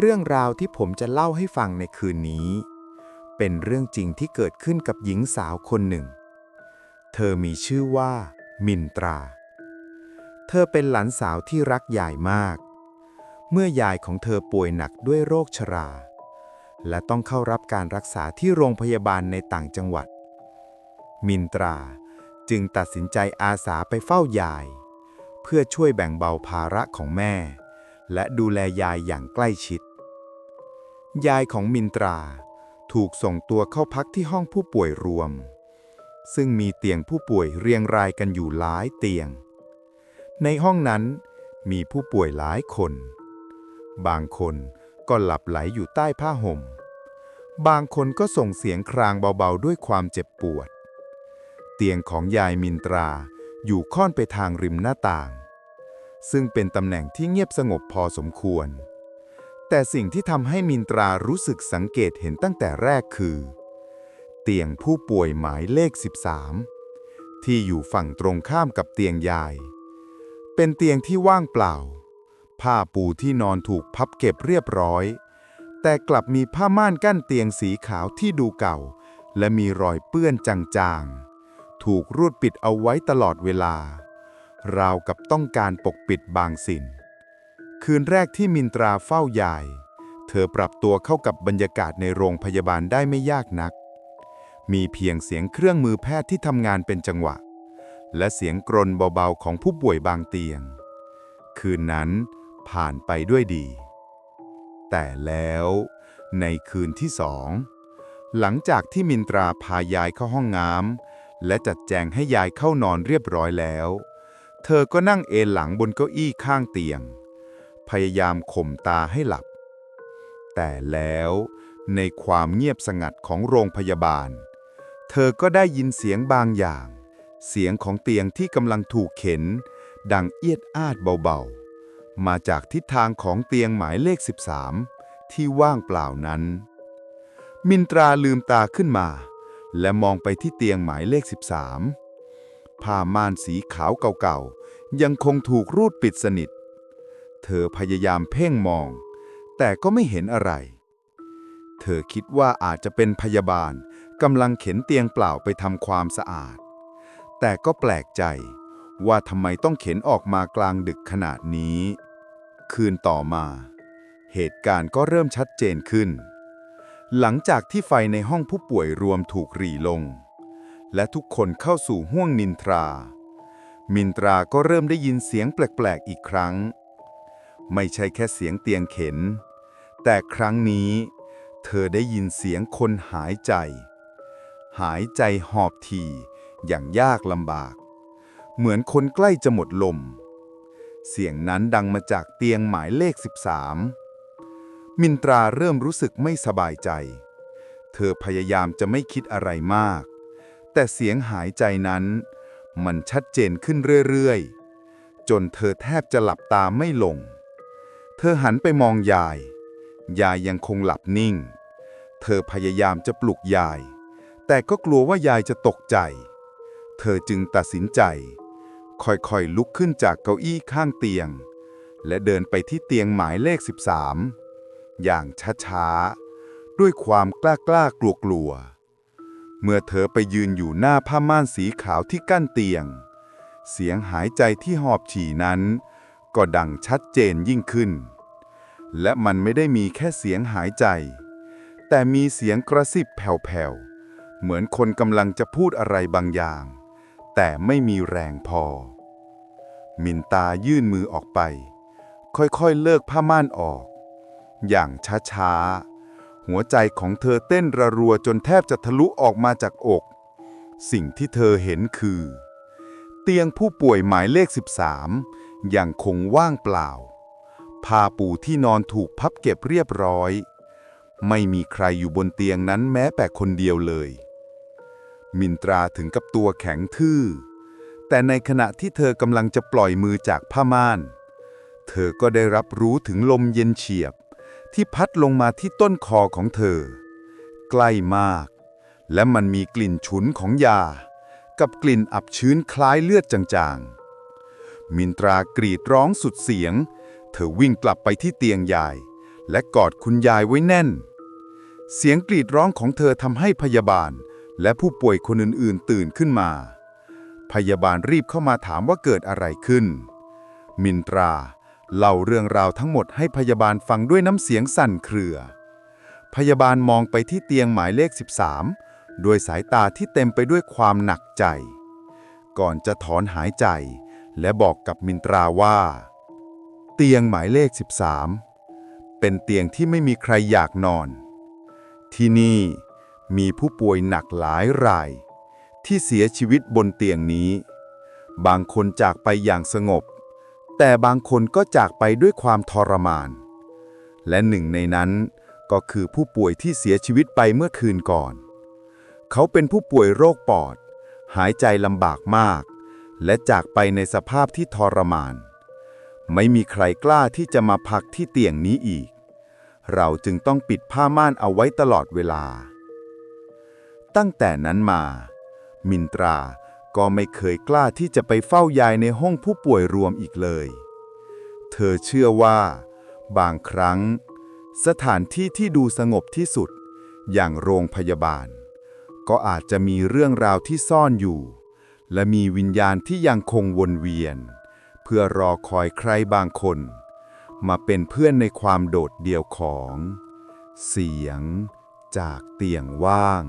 เรื่องราวที่ผมจะเล่าให้ฟังในคืนนี้ เป็นเรื่องจริงที่เกิดขึ้นกับหญิงสาวคนหนึ่ง เธอมีชื่อว่า มินตรา เธอเป็นหลานสาวที่รักยายมาก เมื่อยายของเธอป่วยหนักด้วยโรคชรา และต้องเข้ารับการรักษาที่โรงพยาบาลในต่างจังหวัด มินตราจึงตัดสินใจอาสาไปเฝ้ายาย เพื่อช่วยแบ่งเบาภาระของแม่ และดูแลยายอย่างใกล้ชิด ยายของมินตรา ถูกส่งตัวเข้าพักที่ห้องผู้ป่วยรวม ซึ่งมีเตียงผู้ป่วยเรียงรายกันอยู่หลายเตียง ในห้องนั้นมีผู้ป่วยหลายคน บางคนก็หลับไหลอยู่ใต้ผ้าห่ม บางคนก็ส่งเสียงครางเบาๆด้วยความเจ็บปวด เตียงของยายมินตราอยู่ค่อนไปทางริมหน้าต่าง ซึ่งเป็นตำแหน่งที่เงียบสงบพอสมควร แต่สิ่งที่ทำให้มินตรารู้สึกสังเกตเห็นตั้งแต่แรกคือ เตียงผู้ป่วยหมายเลข 13 ที่อยู่ฝั่งตรงข้ามกับเตียงยาย เป็นเตียงที่ว่างเปล่า ผ้าปูที่นอนถูกพับเก็บเรียบร้อย แต่กลับมีผ้าม่านกั้นเตียงสีขาวที่ดูเก่า และมีรอยเปื้อนจางๆ ถูกรูดปิดเอาไว้ตลอดเวลา ราวกับต้องการปกปิดบางสิ่ง คืนแรกที่มินตราเฝ้ายาย เธอปรับตัวเข้ากับบรรยากาศในโรงพยาบาลได้ไม่ยากนัก มีเพียงเสียงเครื่องมือแพทย์ที่ทำงานเป็นจังหวะ และเสียงกรนเบาๆของผู้ป่วยบางเตียง คืนนั้นผ่านไปด้วยดี แต่แล้วในคืนที่สองหลังจากที่มินตราพายายเข้าห้องน้ำและจัดแจงให้ยายเข้านอนเรียบร้อยแล้ว เธอก็นั่งเอนหลังบนเก้าอี้ข้างเตียง พยายามข่มตาให้หลับ แต่แล้วในความเงียบสงัดของโรงพยาบาล เธอก็ได้ยินเสียงบางอย่าง เสียงของเตียงที่กำลังถูกเข็น ดังเอียดอาดเบาๆ มาจากทิศทางของเตียงหมายเลข 13 ที่ว่างเปล่านั้น มินตราลืมตาขึ้นมา และมองไปที่เตียงหมายเลข 13 ผ้าม่านสีขาวเก่าๆ ยังคงถูกรูดปิดสนิท เธอพยายามเพ่งมอง แต่ก็ไม่เห็นอะไร เธอคิดว่าอาจจะเป็นพยาบาลกำลังเข็นเตียงเปล่าไปทำความสะอาด แต่ก็แปลกใจว่าทำไมต้องเข็นออกมากลางดึกขนาดนี้ คืนต่อมา เหตุการณ์ก็เริ่มชัดเจนขึ้น หลังจากที่ไฟในห้องผู้ป่วยรวมถูกหรี่ลง และทุกคนเข้าสู่ห้วงนินทรา มินตราก็เริ่มได้ยินเสียงแปลก ๆ อีกครั้ง ไม่ใช่แค่เสียงเตียงเข็น แต่ครั้งนี้ เธอได้ยินเสียงคนหายใจ หายใจหอบทีอย่างยากลำบาก เหมือนคนใกล้จะหมดลม เสียงนั้นดังมาจากเตียงหมายเลข 13 มินตราเริ่มรู้สึกไม่สบายใจ เธอพยายามจะไม่คิดอะไรมาก แต่เสียงหายใจนั้น มันชัดเจนขึ้นเรื่อยๆ จนเธอแทบจะหลับตาไม่ลง เธอหันไปมองยาย ยายยังคงหลับนิ่ง เธอพยายามจะปลุกยาย แต่ก็กลัวว่ายายจะตกใจ เธอจึงตัดสินใจ ค่อยๆลุกขึ้นจากเก้าอี้ข้างเตียง และเดินไปที่เตียงหมายเลข 13 อย่างช้าๆ ด้วยความกล้ากล้ากลัวกลัวเมื่อเธอไปยืนอยู่หน้าผ้าม่านสีขาวที่กั้นเตียง เสียงหายใจที่หอบฉี่นั้น ก็ดังชัดเจนยิ่งขึ้น และมันไม่ได้มีแค่เสียงหายใจ แต่มีเสียงกระซิบแผ่วๆ เหมือนคนกำลังจะพูดอะไรบางอย่าง แต่ไม่มีแรงพอ มินตายื่นมือออกไป ค่อยๆเลิกผ้าม่านออก อย่างช้าๆ หัวใจของเธอเต้นระรัวจนแทบจะทะลุออกมาจากอก สิ่งที่เธอเห็นคือ เตียงผู้ป่วยหมายเลข 13 ยังคงว่างเปล่า ผ้าปูที่นอนถูกพับเก็บเรียบร้อย ไม่มีใครอยู่บนเตียงนั้นแม้แต่คนเดียวเลย มินตราถึงกับตัวแข็งทื่อ แต่ในขณะที่เธอกำลังจะปล่อยมือจากผ้าม่าน เธอก็ได้รับรู้ถึงลมเย็นเฉียบ ที่พัดลงมาที่ต้นคอของเธอ ใกล้มาก และมันมีกลิ่นฉุนของยา กับกลิ่นอับชื้นคล้ายเลือดจางๆมินตรากรีดร้องสุดเสียง เธอวิ่งกลับไปที่เตียงยาย และกอดคุณยายไว้แน่น เสียงกรีดร้องของเธอทำให้พยาบาล และผู้ป่วยคนอื่นๆ ตื่นขึ้นมา พยาบาลรีบเข้ามาถามว่าเกิดอะไรขึ้น มินตราเล่าเรื่องราวทั้งหมดให้พยาบาลฟังด้วยน้ำเสียงสั่นเครือ พยาบาลมองไปที่เตียงหมายเลข 13 ด้วยสายตาที่เต็มไปด้วยความหนักใจ ก่อนจะถอนหายใจ และบอกกับมินตราว่า เตียงหมายเลข 13 เป็นเตียงที่ไม่มีใครอยากนอน ที่นี่มีผู้ป่วยหนักหลายราย ที่เสียชีวิตบนเตียงนี้ บางคนจากไปอย่างสงบ แต่บางคนก็จากไปด้วยความทรมาน และหนึ่งในนั้นก็คือผู้ป่วยที่เสียชีวิตไปเมื่อคืนก่อน เขาเป็นผู้ป่วยโรคปอด หายใจลำบากมาก และจากไปในสภาพที่ทรมาน ไม่มีใครกล้าที่จะมาพักที่เตียงนี้อีก เราจึงต้องปิดผ้าม่านเอาไว้ตลอดเวลา ตั้งแต่นั้นมา มินตราก็ไม่เคยกล้าที่จะไปเฝ้ายายในห้องผู้ป่วยรวมอีกเลย เธอเชื่อว่า บางครั้ง สถานที่ที่ดูสงบที่สุด อย่างโรงพยาบาล ก็อาจจะมีเรื่องราวที่ซ่อนอยู่ และมีวิญญาณที่ยังคงวนเวียน เพื่อรอคอยใครบางคน มาเป็นเพื่อนในความโดดเดี่ยวของ เสียงจากเตียงว่าง